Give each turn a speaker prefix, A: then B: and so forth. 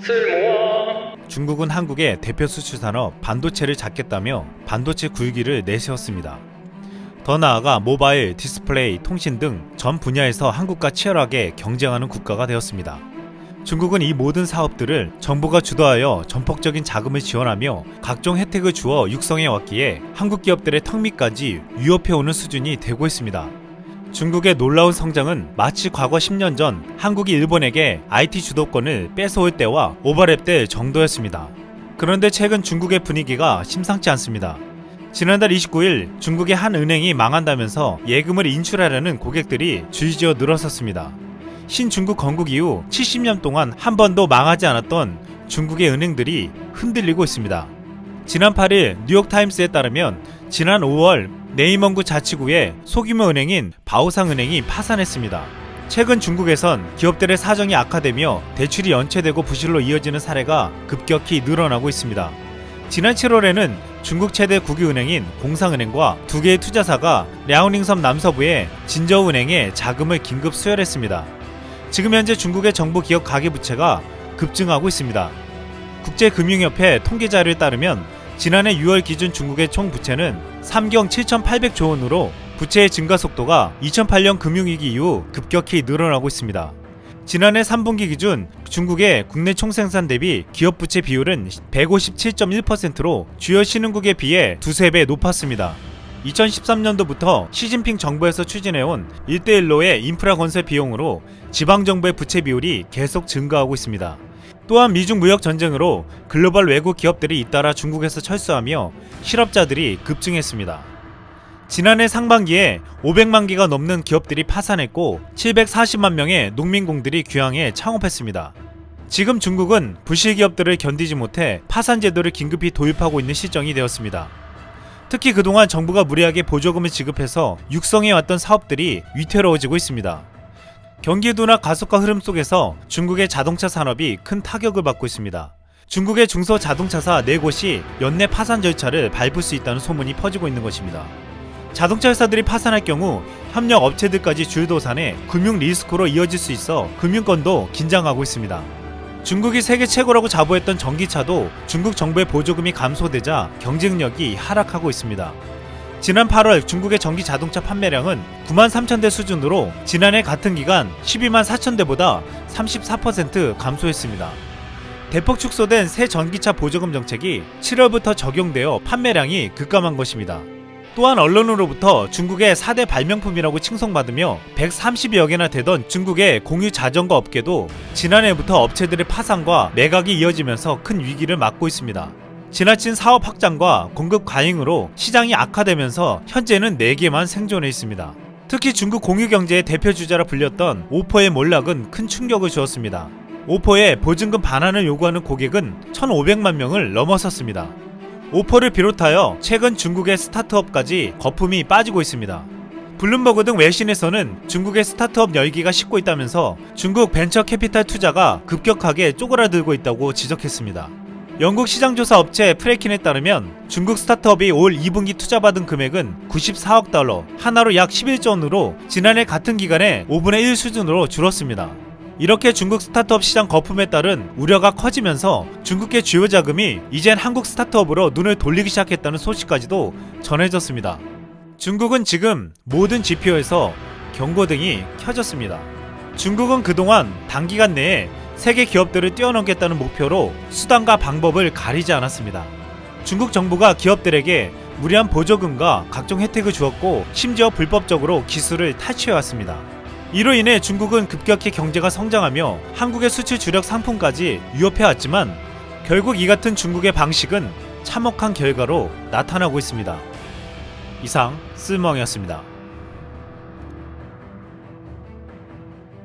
A: 쓸모아
B: 중국은 한국의 대표 수출 산업 반도체를 잡겠다며 반도체 굴기를 내세웠습니다. 더 나아가 모바일, 디스플레이, 통신 등 전 분야에서 한국과 치열하게 경쟁하는 국가가 되었습니다. 중국은 이 모든 사업들을 정부가 주도하여 전폭적인 자금을 지원하며 각종 혜택을 주어 육성해 왔기에 한국 기업들의 턱밑까지 위협해오는 수준이 되고 있습니다. 중국의 놀라운 성장은 마치 과거 10년 전 한국이 일본에게 IT 주도권을 뺏어올 때와 오버랩 때 정도였습니다. 그런데 최근 중국의 분위기가 심상치 않습니다. 지난달 29일 중국의 한 은행이 망한다면서 예금을 인출하려는 고객들이 줄지어 늘어섰습니다. 신중국 건국 이후 70년 동안 한 번도 망하지 않았던 중국의 은행들이 흔들리고 있습니다. 지난 8일 뉴욕타임스에 따르면 지난 5월 네이먼구 자치구의 소규모 은행인 바오상은행이 파산했습니다. 최근 중국에선 기업들의 사정이 악화되며 대출이 연체되고 부실로 이어지는 사례가 급격히 늘어나고 있습니다. 지난 7월에는 중국 최대 국유은행인 공상은행과 두 개의 투자사가 랴오닝섬 남서부의 진저은행에 자금을 긴급 수혈했습니다. 지금 현재 중국의 정부 기업 가계 부채가 급증하고 있습니다. 국제금융협회 통계 자료에 따르면 지난해 6월 기준 중국의 총 부채는 3경 7,800조 원으로 부채의 증가 속도가 2008년 금융위기 이후 급격히 늘어나고 있습니다. 지난해 3분기 기준 중국의 국내 총생산 대비 기업 부채 비율은 157.1%로 주요 신흥국에 비해 두세 배 높았습니다. 2013년도부터 시진핑 정부에서 추진해온 1대1로의 인프라 건설 비용으로 지방정부의 부채 비율이 계속 증가하고 있습니다. 또한 미중 무역 전쟁으로 글로벌 외국 기업들이 잇따라 중국에서 철수하며 실업자들이 급증했습니다. 지난해 상반기에 500만 개가 넘는 기업들이 파산했고 740만 명의 농민공들이 귀향해 창업했습니다. 지금 중국은 부실 기업들을 견디지 못해 파산 제도를 긴급히 도입하고 있는 시정이 되었습니다. 특히 그동안 정부가 무리하게 보조금을 지급해서 육성해 왔던 사업들이 위태로워지고 있습니다. 경기도나 가속화 흐름 속에서 중국의 자동차 산업이 큰 타격을 받고 있습니다. 중국의 중소 자동차사 4곳이 연내 파산 절차를 밟을 수 있다는 소문이 퍼지고 있는 것입니다. 자동차 회사들이 파산할 경우 협력 업체들까지 줄도산해 금융 리스크로 이어질 수 있어 금융권도 긴장하고 있습니다. 중국이 세계 최고라고 자부했던 전기차도 중국 정부의 보조금이 감소되자 경쟁력이 하락하고 있습니다. 지난 8월 중국의 전기 자동차 판매량은 9만 3천 대 수준으로 지난해 같은 기간 12만 4천 대보다 34% 감소했습니다. 대폭 축소된 새 전기차 보조금 정책이 7월부터 적용되어 판매량이 급감한 것입니다. 또한 언론으로부터 중국의 4대 발명품이라고 칭송받으며 130여 개나 되던 중국의 공유 자전거 업계도 지난해부터 업체들의 파산과 매각이 이어지면서 큰 위기를 맞고 있습니다. 지나친 사업 확장과 공급 과잉으로 시장이 악화되면서 현재는 4개만 생존해 있습니다. 특히 중국 공유 경제의 대표 주자라 불렸던 오포의 몰락은 큰 충격을 주었습니다. 오포에 보증금 반환을 요구하는 고객은 1,500만 명을 넘어섰습니다. 오포를 비롯하여 최근 중국의 스타트업까지 거품이 빠지고 있습니다. 블룸버그 등 외신에서는 중국의 스타트업 열기가 식고 있다면서 중국 벤처 캐피탈 투자가 급격하게 쪼그라들고 있다고 지적했습니다. 영국 시장조사 업체 프레킨에 따르면 중국 스타트업이 올 2분기 투자받은 금액은 94억 달러, 하나로 약 11조 원으로 지난해 같은 기간에 5분의 1 수준으로 줄었습니다. 이렇게 중국 스타트업 시장 거품에 따른 우려가 커지면서 중국계 주요 자금이 이젠 한국 스타트업으로 눈을 돌리기 시작했다는 소식까지도 전해졌습니다. 중국은 지금 모든 지표에서 경고등이 켜졌습니다. 중국은 그동안 단기간 내에 세계 기업들을 뛰어넘겠다는 목표로 수단과 방법을 가리지 않았습니다. 중국 정부가 기업들에게 무리한 보조금과 각종 혜택을 주었고 심지어 불법적으로 기술을 탈취해왔습니다. 이로 인해 중국은 급격히 경제가 성장하며 한국의 수출 주력 상품까지 위협해왔지만 결국 이 같은 중국의 방식은 참혹한 결과로 나타나고 있습니다. 이상 쓸멍이었습니다.